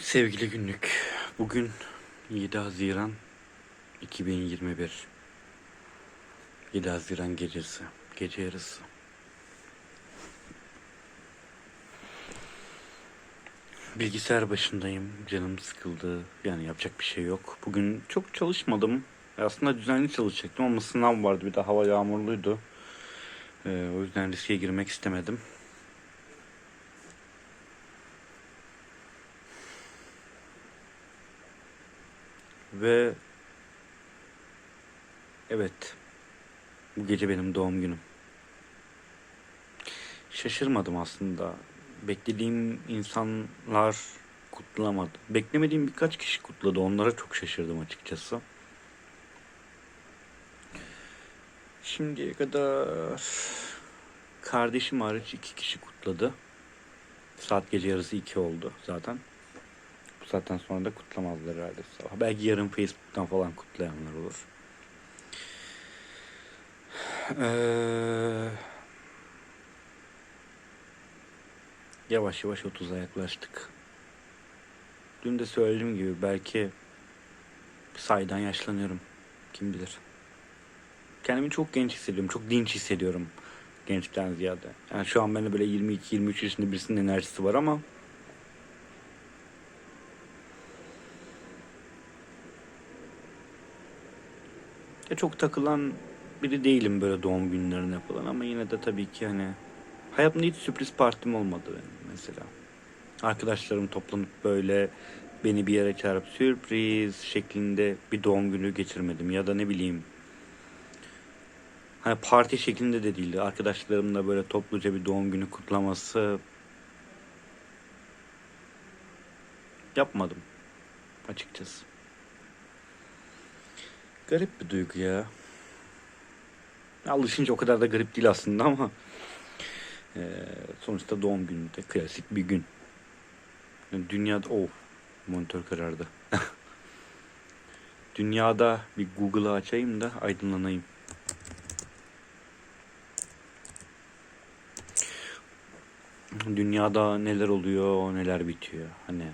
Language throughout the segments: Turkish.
Sevgili günlük, bugün 7 Haziran 2021. 7 Haziran gecesi, gece yarısı. Bilgisayar başındayım, canım sıkıldı, yani yapacak bir şey yok. Bugün çok çalışmadım, aslında düzenli çalışacaktım ama sınav vardı, bir de hava yağmurluydu. Ee, o yüzden riske girmek istemedim. Ve evet bu gece benim doğum günüm. Şaşırmadım aslında. Beklediğim insanlar kutlamadı. Beklemediğim birkaç kişi kutladı. Onlara çok şaşırdım açıkçası. Şimdiye kadar kardeşim hariç iki kişi kutladı. Saat gece yarısı iki oldu zaten. Bu saatten sonra da kutlamazlar herhalde sabah. Belki yarın Facebook'tan falan kutlayanlar olur. Ee, yavaş yavaş 30'a yaklaştık. Dün de söylediğim gibi belki saydan yaşlanıyorum. Kim bilir. Kendimi çok genç hissediyorum. Çok dinç hissediyorum. Gençten ziyade. Yani şu an bende böyle 22-23 yaşında birisinin enerjisi var ama Ya çok takılan biri değilim böyle doğum günlerine falan ama yine de tabii ki hani hayatımda hiç sürpriz partim olmadı benim mesela. Arkadaşlarım toplanıp böyle beni bir yere çağırıp sürpriz şeklinde bir doğum günü geçirmedim ya da ne bileyim hani parti şeklinde de değildi. Arkadaşlarımla böyle topluca bir doğum günü kutlaması yapmadım açıkçası. Garip bir duygu ya. Alışınca o kadar da garip değil aslında ama e, sonuçta doğum günü de klasik bir gün. Yani dünyada oh monitör karardı. dünyada bir Google'ı açayım da aydınlanayım. Dünyada neler oluyor, neler bitiyor. Hani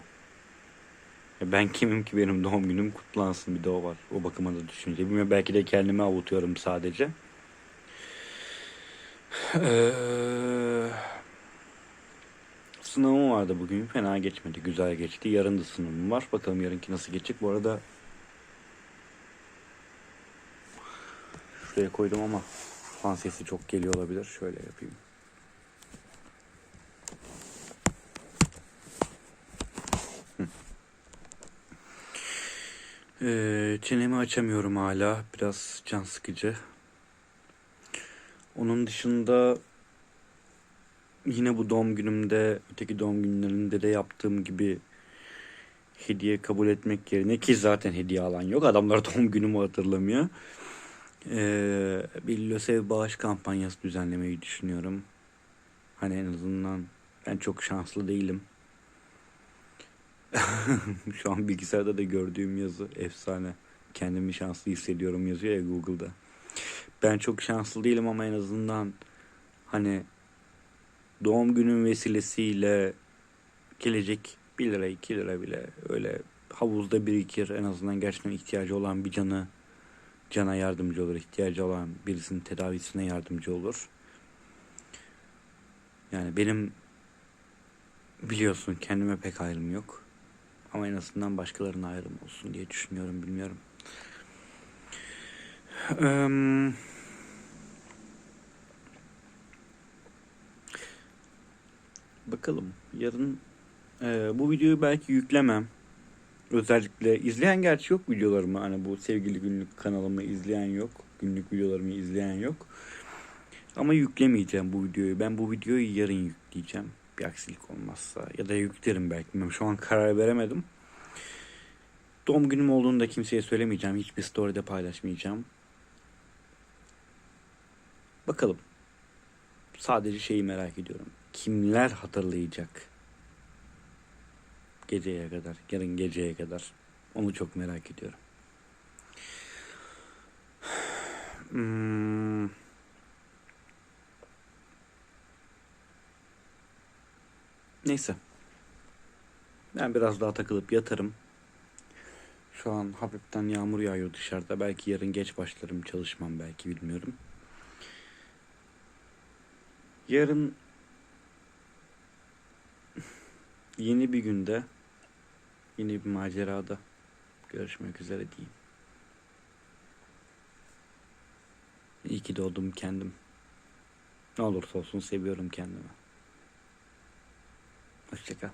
ya Ben kimim ki benim doğum günüm kutlansın bir de o var. O bakıma da düşünce. Bilmiyorum belki de kendimi avutuyorum sadece. Ee, sınavım vardı bugün. Fena geçmedi. Güzel geçti. Yarın da sınavım var. Bakalım yarınki nasıl geçecek. Bu arada şuraya koydum ama fan sesi çok geliyor olabilir. Şöyle yapayım. Ee, çenemi açamıyorum hala. Biraz can sıkıcı. Onun dışında yine bu doğum günümde, öteki doğum günlerinde de yaptığım gibi hediye kabul etmek yerine ki zaten hediye alan yok. Adamlar doğum günümü hatırlamıyor. Ee, bir LÖSEV bağış kampanyası düzenlemeyi düşünüyorum. Hani en azından ben çok şanslı değilim. Şu an bilgisayarda da gördüğüm yazı efsane. Kendimi şanslı hissediyorum yazıyor ya Google'da. Ben çok şanslı değilim ama en azından hani doğum günüm vesilesiyle gelecek 1 lira 2 lira bile öyle havuzda birikir en azından gerçekten ihtiyacı olan bir canı cana yardımcı olur. ihtiyacı olan birisinin tedavisine yardımcı olur. Yani benim biliyorsun kendime pek ayrım yok. Ama en azından başkalarına ayrım olsun diye düşünüyorum bilmiyorum. Eee bakalım yarın e, bu videoyu belki yüklemem. Özellikle izleyen gerçi yok videolarımı. Hani bu sevgili günlük kanalımı izleyen yok. Günlük videolarımı izleyen yok. Ama yüklemeyeceğim bu videoyu. Ben bu videoyu yarın yükleyeceğim. Bir aksilik olmazsa. Ya da yüklerim belki. Ben şu an karar veremedim. Doğum günüm olduğunu da kimseye söylemeyeceğim. Hiçbir story'de paylaşmayacağım. Bakalım. Sadece şeyi merak ediyorum. Kimler hatırlayacak? Geceye kadar, yarın geceye kadar. Onu çok merak ediyorum. Hmm. Neyse. Ben biraz daha takılıp yatarım. Şu an hafiften yağmur yağıyor dışarıda. Belki yarın geç başlarım çalışmam belki bilmiyorum. Yarın yeni bir günde yeni bir macerada görüşmek üzere diyeyim. İyi ki doğdum kendim. Ne olursa olsun seviyorum kendimi. Hoşçakal.